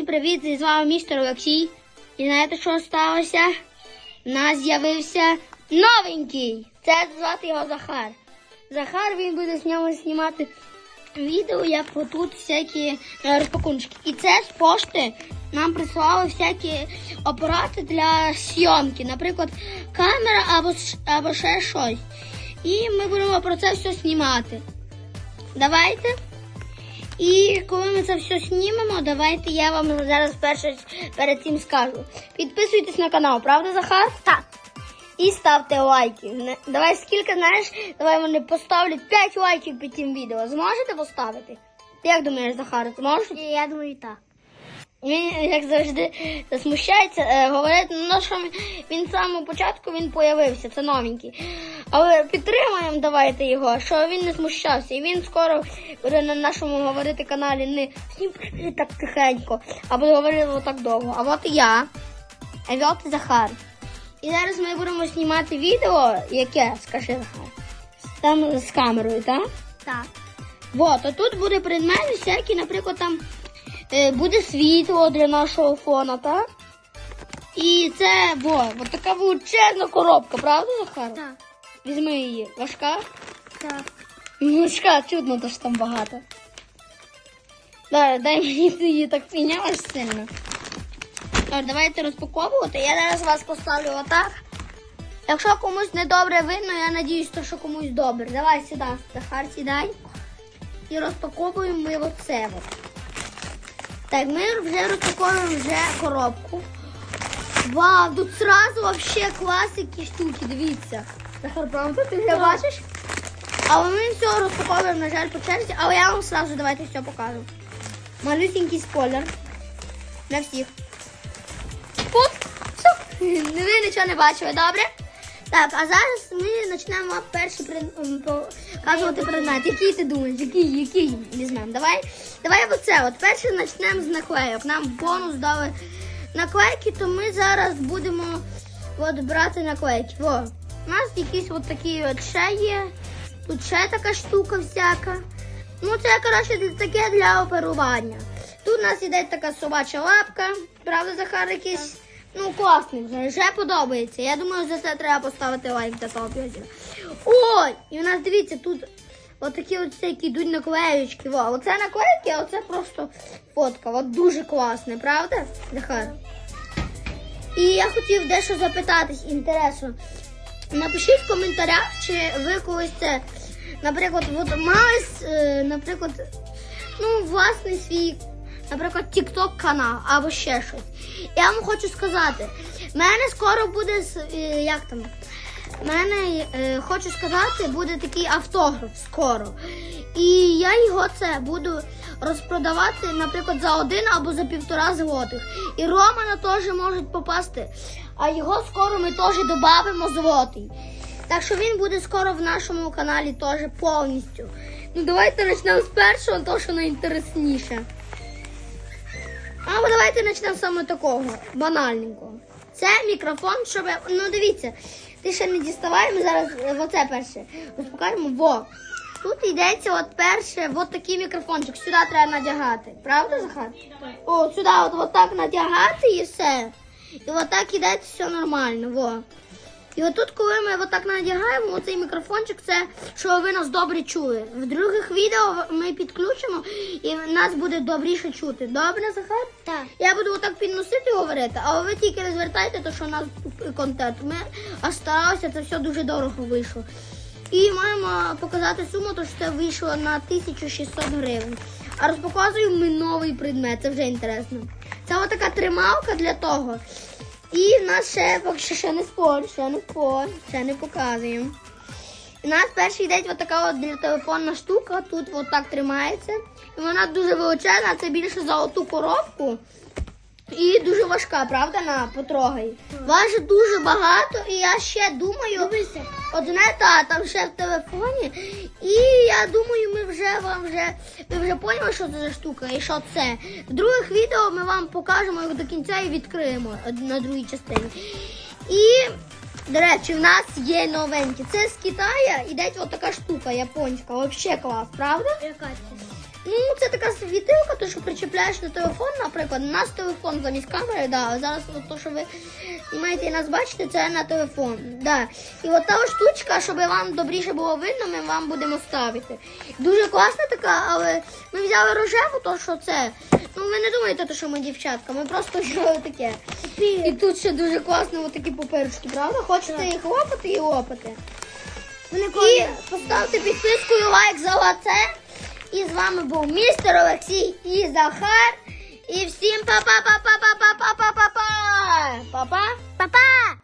Всім привіт! З вами містер Олексій. І знаєте, що сталося? У нас з'явився новенький. Це звати його Захар. Захар він буде з нього знімати відео, як отут всякі е, розпакунки. І це з пошти нам присилали всякі апарати для зйомки, наприклад, камера або, або ще щось. І ми будемо про це все знімати. Давайте. І коли ми це все знімемо, давайте я вам зараз перше перед цим скажу. Підписуйтесь на канал, правда, Захар? Так. І ставте лайки. Давай скільки знаєш, давай вони поставлять 5 лайків під цим відео. Зможете поставити? Як думаєш, Захар, зможеш? Я думаю, так. Він, як завжди, засмущається, е, говорить, ну що він- з самого початку він появився, це новенький. Але підтримуємо давайте його, що він не смущався. І він скоро буде на нашому говорити каналі не всім привіт так тихенько, а буде говорити отак довго. А от я, а от Захар. І зараз ми будемо знімати відео, яке, скажи Захар, там з камерою, так? Так. Вот, а тут буде предмети всякі, наприклад, там буде світло для нашого фона, так? І це, во, от така величезна коробка, правда, Захар? Так. Візьми її. Важка? Так. Важка, чудно, то ж там багато. Дай, дай мені ти її так піднялась сильно. Тож, давайте розпаковувати. Я зараз вас поставлю отак. Якщо комусь не добре видно, я надіюсь, що комусь добре. Давай сюди, Захар, сідай. І розпаковуємо ми оце. От. Так, ми вже розпаковуємо вже коробку. Вау, тут сразу вообще класики штуки, дивіться. Захар, ти вже бачиш? Але ми все розпаковуємо, на жаль, по черзі, але я вам сразу давайте все покажу. Малюсенький спойлер. Для всіх. Пуп! Все. Ви нічого не бачили, добре? Так, а зараз ми почнемо перший показувати предмет. Який ти думаєш? Який, який візьмемо? Давай, давай оце. От перше почнемо з наклейок. Нам бонус дали наклейки, то ми зараз будемо от брати наклейки. Во. У нас якісь от такі от ще є. Тут ще така штука всяка. Ну, це, коротше, таке для оперування. Тут у нас іде така собача лапка. Правда, Захар якийсь. Ну, класний вже, вже подобається. Я думаю, за це треба поставити лайк для того відео. Ой! І у нас дивіться, тут отакі от всякі йдуть наклеючки. Во, оце наклейки, а оце просто фотка. От дуже класне, правда, Захар? І я хотів дещо запитатись, інтересно. Напишіть в коментарях, чи ви колись це, наприклад, от мали, е, наприклад, ну, власний свій, наприклад, TikTok канал або ще щось. Я вам хочу сказати, в мене скоро буде е, як там. в мене е, хочу сказати, буде такий автограф скоро. І я його це буду розпродавати, наприклад, за один або за півтора злотих. І Романа теж можуть попасти. А його скоро ми теж додамо злотий. Так що він буде скоро в нашому каналі теж повністю. Ну давайте почнемо з першого, то що найінтересніше. Давайте почнемо саме такого, банальненького. Це мікрофон, щоб. Ну дивіться, ти ще не діставай, ми зараз оце перше розпокажемо. Во. Тут йдеться от перше, от такий мікрофончик. Сюди треба надягати. Правда, Захар? О, сюди от, от так надягати і все. І от йдеться все нормально. Во. І отут, коли ми отак надягаємо, оцей мікрофончик, це що ви нас добре чули. В других відео ми підключимо і нас буде добріше чути. Добре, Захар? Так. Я буду отак підносити і говорити, а ви тільки не звертайте, то що у нас контент. Ми а старалися, це все дуже дорого вийшло. І маємо показати суму, то що це вийшло на 1600 гривень. А розпоказуємо ми новий предмет, це вже інтересно. Це отака трималка для того. І в нас ще поки що ще не спор, ще не спор, ще не показуємо. У нас перший йде така от для телефонна штука, тут от так тримається. І вона дуже величезна, це більше за оту коробку. І дуже важка, правда, на потрогай. Важить дуже багато, і я ще думаю, Дивися. одне та там ще в телефоні. І я думаю, ми вже вам вже ви вже поняли, що це за штука і що це. В других відео ми вам покажемо його до кінця і відкриємо на другій частині. І, до речі, в нас є новенькі. Це з Китаю іде отака штука японська. Взагалі клас, правда? Яка це? Ну, це така світилка, то що причепляєш на телефон, наприклад. У нас телефон замість камери, да. Зараз от то, що ви маєте і нас бачите, це на телефон. Да. І от та штучка, щоб вам добріше було видно, ми вам будемо ставити. Дуже класна така, але ми взяли рожеву, то що це. Ну ви не думаєте, то, що ми дівчатка, ми просто взяли таке. І тут ще дуже класно такі паперочки, правда? Хочете їх лопати і лопати. І поставте підписку і лайк за оце. І з вами був містер Олексій і Захар. І всім па-па-па-па-па-па-па-па-па-па. Па-па. Па-па!